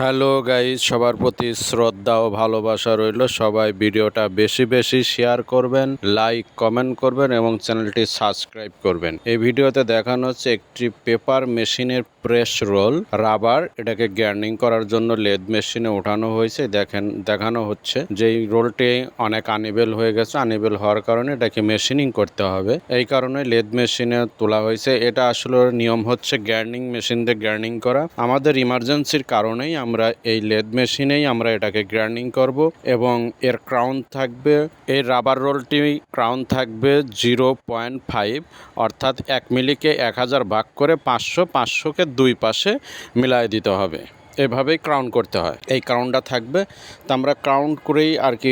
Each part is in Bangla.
হ্যালো গাইজ সবার প্রতি শ্রদ্ধা ও ভালোবাসা রইল। সবাই ভিডিওটা বেশি বেশি শেয়ার করবেন, লাইক, কমেন্ট করবেন এবং চ্যানেলটি সাবস্ক্রাইব করবেন। এই ভিডিওতে দেখানো হচ্ছে একটি পেপার মেশিনের প্রেস রোল, রাবার। এটাকে গ্যার্নিং করার জন্য লেদ মেশিনে ওঠানো হয়েছে। দেখেন, দেখানো হচ্ছে যে রোলটি অনেক আনিবেল হয়ে গেছে। আনিবেল হওয়ার কারণে এটাকে মেশিনিং করতে হবে। এই কারণে লেদ মেশিনে তোলা হয়েছে। এটা আসলে নিয়ম হচ্ছে গ্যার্নিং মেশিন দিয়ে গ্যার্নিং করা। আমাদের ইমার্জেন্সির কারণেই আমরা এই লেদ মেশিনেই আমরা এটাকে গ্রাইন্ডিং করব এবং এর ক্রাউন থাকবে, এই রাবার রোলটি ক্রাউন থাকবে জিরো পয়েন্ট ফাইভ অর্থাৎ এক মিলিকে এক হাজার ভাগ করে পাঁচশো পাঁচশোকে দুই পাশে মিলাই দিতে হবে। এভাবেই ক্রাউন করতে হয়। এই ক্রাউনটা থাকবে। তো আমরা ক্রাউন করেই আর কি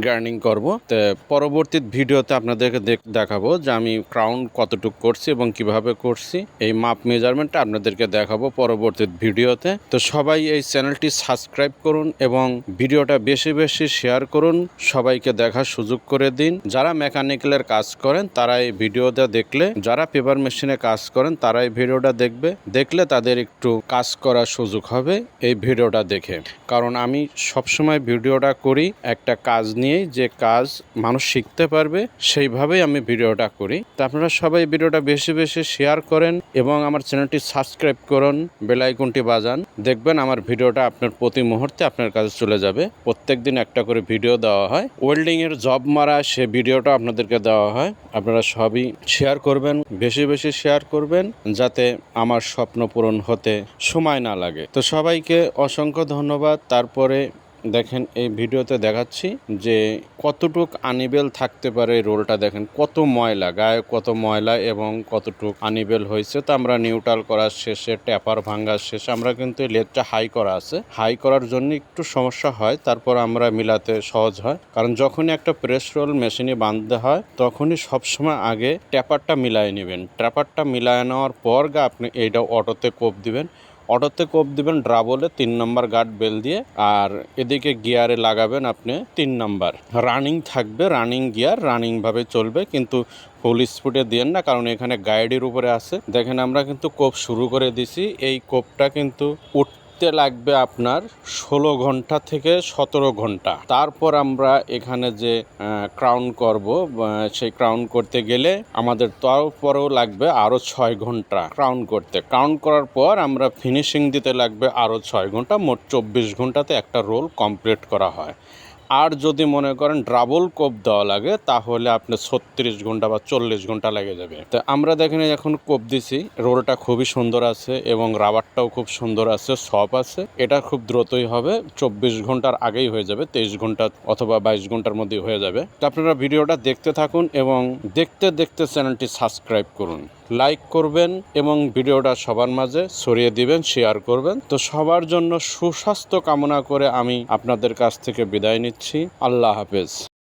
গার্নিং করব। তো পরবর্তী ভিডিওতে আপনাদেরকে দেখ- দেখাবো যে আমি ক্রাউন কতটুকু করছি এবং কীভাবে করছি। এই মাপ মেজারমেন্টটা আপনাদেরকে দেখাবো পরবর্তী ভিডিওতে। তো সবাই এই চ্যানেলটি সাবস্ক্রাইব করুন এবং ভিডিওটা বেশি বেশি শেয়ার করুন। সবাইকে দেখার সুযোগ করে দিন। যারা মেকানিক্যালের কাজ করেন তারা এই ভিডিওটা দেখলে, যারা পেপার মেশিনে কাজ করেন তারা এই ভিডিওটা দেখবে। দেখলে তাদের একটু কাজ করার সুযোগ হবে এই ভিডিওটা দেখে। কারণ আমি সবসময় ভিডিওটা করি, একটা কাজ নিয়েই যে কাজ মানুষ শিখতে পারবে, সেইভাবেই আমি ভিডিওটা করি। তো আপনারা সবাই ভিডিওটা বেশি বেশি শেয়ার করেন এবং আমার চ্যানেলটি সাবস্ক্রাইব করুন বেলাইকনটি বাজান। দেখবেন আমার ভিডিওটা আপনার প্রতি মুহূর্তে আপনার কাছে চলে যাবে। প্রত্যেক দিন একটা করে ভিডিও দেওয়া হয়। ওয়েল্ডিং এর জব মারা সে ভিডিওটা আপনাদেরকে দেওয়া হয়। আপনারা সবই শেয়ার করবেন, বেশি বেশি শেয়ার করবেন, যাতে আমার স্বপ্ন পূরণ হতে সময় না লাগে। তো সবাইকে অসংখ্য ধন্যবাদ। তারপরে দেখেন, এই ভিডিওতে দেখাচ্ছি যে কতটুক আনিবেল থাকতে পারে রোলটা। দেখেন, কত ময়লা, গায়ে কত ময়লা এবং কতটুক আনিবেল হয়েছে। তো আমরা নিউট্রাল করার শেষে, ট্যাপার ভাঙার শেষে আমরা কিন্তু লেদটা হাই করা আছে। হাই করার জন্য একটু সমস্যা হয়, তারপর আমরা মিলাতে সহজ হয়। কারণ যখনই একটা প্রেস রোল মেশিনে বাঁধতে হয়, তখনই সবসময় আগে ট্যাপারটা মিলায় নেবেন। ট্যাপারটা মিলায় নেওয়ার পর গা আপনি এইটা অটোতে কোপ দিবেন। অটোতে কোপ দিবেন, ড্রাবলে তিন নম্বর গার্ড বেল দিয়ে, আর এদিকে গিয়ারে লাগাবেন আপনি তিন নাম্বার। রানিং থাকবে, রানিং গিয়ার রানিংভাবে চলবে, কিন্তু ফুল স্পিডে দিয়েন না, কারণ এখানে গাইডের উপরে আছে। দেখেন আমরা কিন্তু কোপ শুরু করে দিছি, এই কোপটা কিন্তু উঠতে লাগবে আপনার ষোলো ঘণ্টা থেকে সতেরো ঘণ্টা। তারপর আমরা এখানে যে ক্রাউন করব সেই ক্রাউন করতে গেলে আমাদের তারপরেও লাগবে আরও ছয় ঘণ্টা ক্রাউন করতে। ক্রাউন করার পর আমরা ফিনিশিং দিতে লাগবে আরও ছয় ঘণ্টা, মোট চব্বিশ ঘন্টাতে একটা রোল কমপ্লিট করা হয়। আর যদি মনে করেন ড্রাবল কোপ দেওয়া লাগে, তাহলে আপনি ছত্রিশ ঘণ্টা বা চল্লিশ ঘণ্টা লেগে যাবে। তো আমরা দেখেন এখন কোপ দিছি, রোলটা খুবই সুন্দর আছে এবং রাবারটাও খুব সুন্দর আছে, সফট আছে। এটা খুব দ্রুতই হবে, চব্বিশ ঘণ্টার আগেই হয়ে যাবে, তেইশ ঘণ্টা অথবা বাইশ ঘণ্টার মধ্যে হয়ে যাবে। তো আপনারা ভিডিওটা দেখতে থাকুন এবং দেখতে দেখতে চ্যানেলটি সাবস্ক্রাইব করুন। লাইক করবেন এবং ভিডিওটা সবার মাঝে ছড়িয়ে দিবেন শেয়ার করবেন। তো সবার জন্য সুস্বাস্থ্য কামনা করে আমি আপনাদের কাছ থেকে বিদায় নিচ্ছি। আল্লাহ হাফেজ।